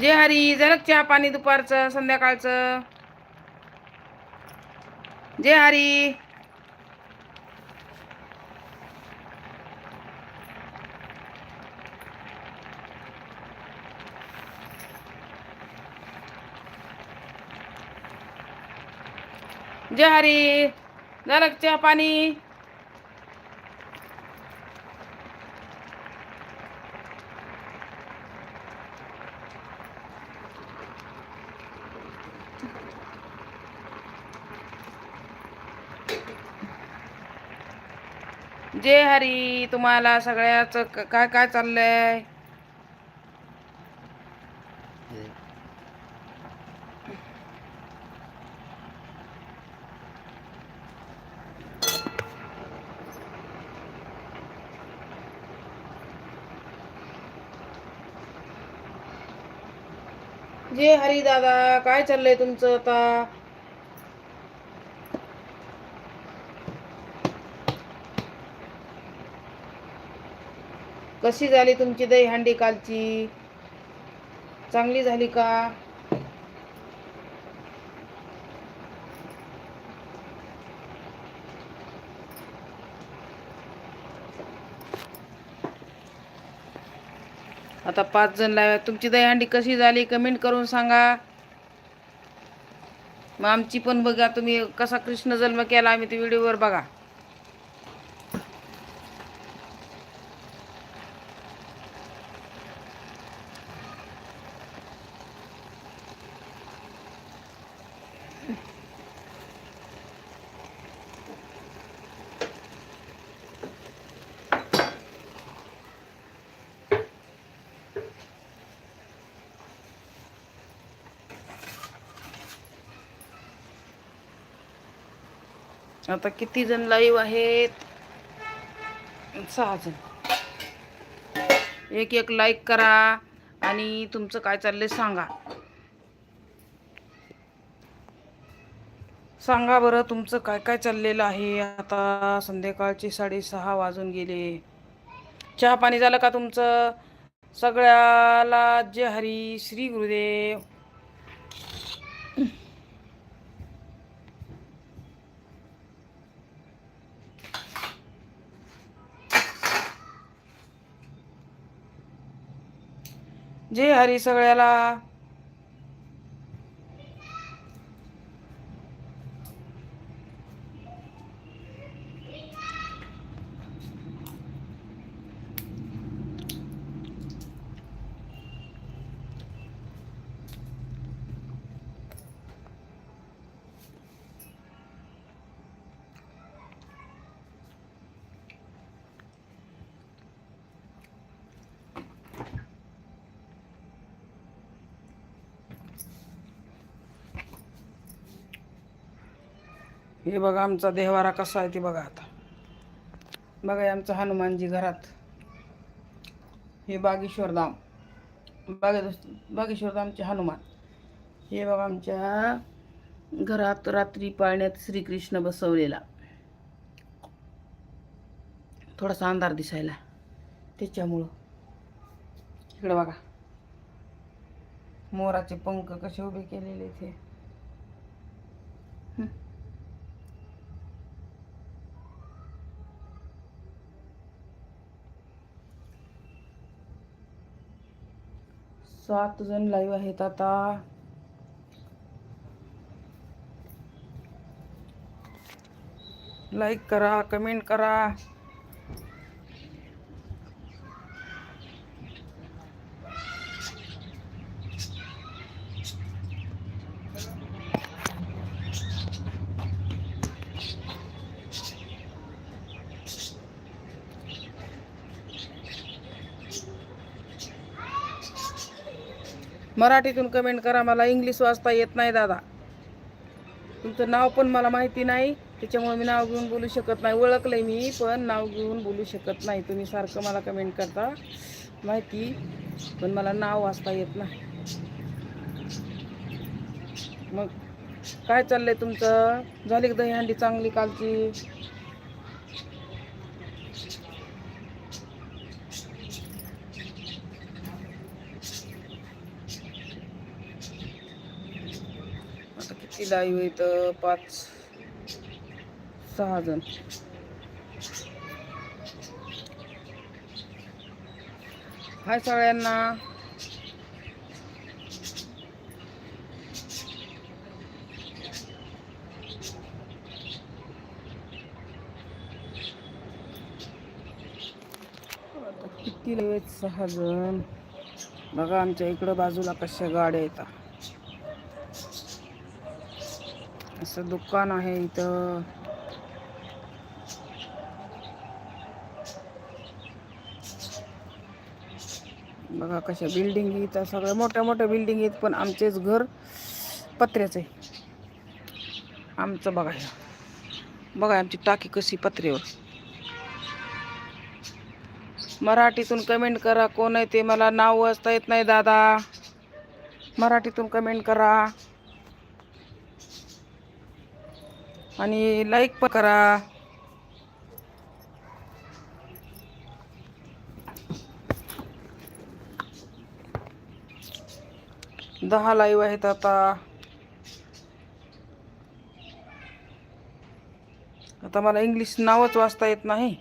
जे हरी झालं चहा पाणी दुपारचं संध्याकाळचं. जे हरी. जे हरी झालं चहा पाणी. जे हरी तुम्हाला सगळ्याच काय काय चाललंय? जे हरी दादा काय चाललंय तुमचं आता? कशी झाली तुमची दहीहंडी कालची? चांगली झाली का? आता पाच जण लाव्या तुमची दहीहंडी कशी झाली कमेंट करून सांगा. मग आमची पण बघा तुम्ही कसा कृष्ण जन्म केला आम्ही ते व्हिडिओवर बघा. आता किती जण लाईव्ह आहेत? सहा जण. एक एक लाईक करा आणि तुमचं काय चाललंय सांगा. सांगा बरं तुमचं काय काय चाललेलं आहे? आता संध्याकाळचे साडेसहा वाजून गेले. चहा पाणी झालं का तुमचं? सगळ्याला जय हरी श्री गुरुदेव. जे हरी सगळ्याला हे बघा आमचा देवारा कसा आहे ते बघा आता. बघा आमचं हनुमानजी घरात. हे बागेश्वरधाम बागे बागेश्वरधामचे हनुमान. हे बघा आमच्या घरात रात्री पाळण्यात श्रीकृष्ण बसवलेला. थोडासा अंधार दिसायला त्याच्यामुळं. इकडं बघा. मोराचे पंख कसे उभे केलेले ते सात जण लाईव्ह आहेत आता. लाईक करा कमेंट करा. मराठीतून कमेंट करा मला इंग्लिश वाचता येत नाही दादा. तुमचं नाव पण मला माहिती नाही त्याच्यामुळे मी नाव घेऊन बोलू शकत नाही. ओळखलंय मी पण नाव घेऊन बोलू शकत नाही. तुम्ही सारखं मला कमेंट करता माहिती पण मला नाव वाचता येत नाही. मग काय चाललंय तुमचं? झाली का दहीहंडी चांगली कालची? किती लाईव्ह आहे इथं पाच सहा जण. हाय सगळ्यांना. किती लाईव्ह आहेत? सहा जण. बघा आमच्या इकडं बाजूला कशा गाड्या येतात. असं दुकान आहे इथं. बघा कशा बिल्डिंग इथं सगळ्या मोठ्या मोठ्या बिल्डिंग आहेत पण आमचेच घर पत्र्याचं आहे. आमचं बघा बघा आमची टाकी कशी पत्र्यावर. मराठीतून कमेंट करा कोण आहे ते मला नाव वाचता येत नाही दादा. मराठीतून कमेंट करा. आणि लाईक पण करा. दहा लाईव्ह आहेत आता. आता मला इंग्लिश नावच वाचता येत नाही.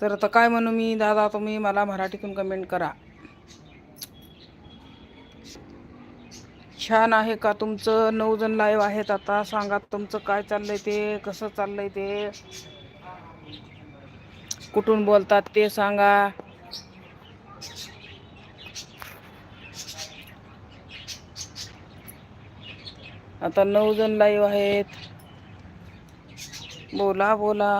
तर आता काय म्हणू मी दादा तुम्ही मला मराठीतून कमेंट करा. छान आहे का? तुमचं नऊ जण लाईव्ह आहेत आता. सांगा तुमचं काय चाललंय ते कसं चाललंय ते? कुठून बोलतात ते सांगा. आता नऊ जण लाईव्ह आहेत. बोला बोला.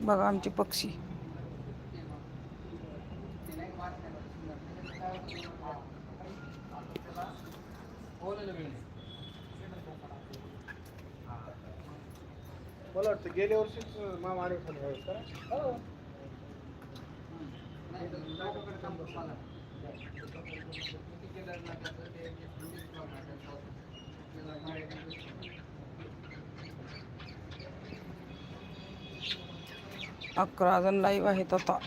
बघा आमचे पक्षी. मला वाटतं गेल्या वर्षीच मामा आले होते का अकरा जण लाईव्ह आहेत आता.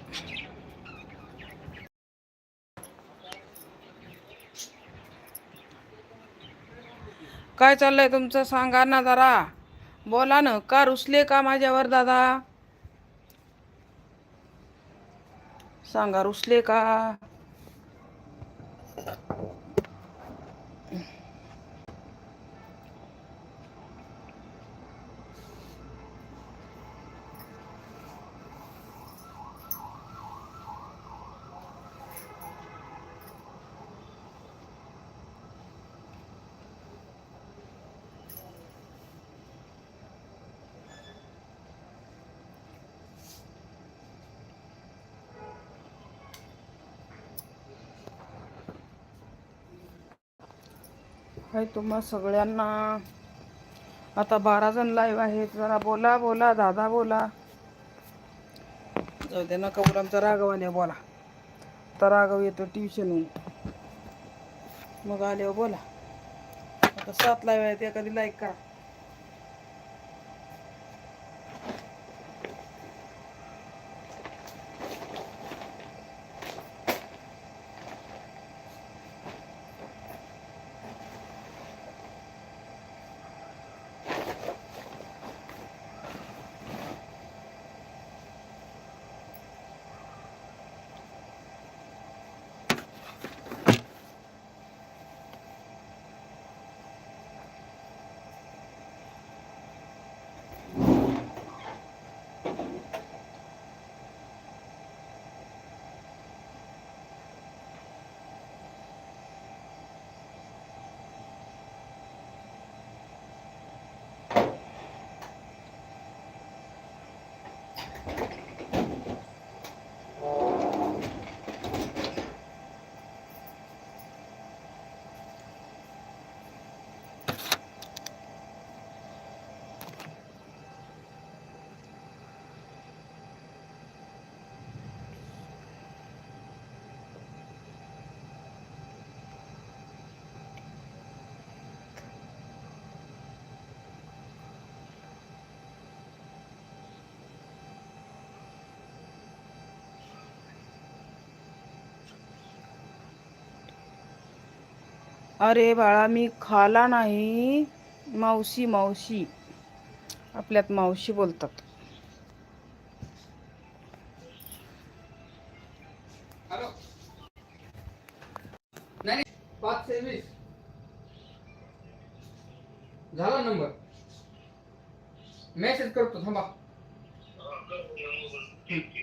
काय चाललंय तुमचं? सांगा ना जरा. बोला ना का रुसले का माझ्यावर दादा? सांगा रुसले का? हाय तुम्हा सगळ्यांना. आता बारा जण लाईव्ह आहेत. जरा बोला बोला दादा बोला. जाऊ दे नका बोला. आमचा राघवाने बोला. तर राघव येतो ट्युशनहून मग आल्यावर बोला. आता सात लाईव्ह आहेत एखादी लाईक करा. अरे बाळा मी खाला नाही. मावशी मावशी. आपल्यात मावशी बोलतात. हॅलो. नाही नाही, पाचशे वीस. झाला नंबर. मेसेज करतो थांबा.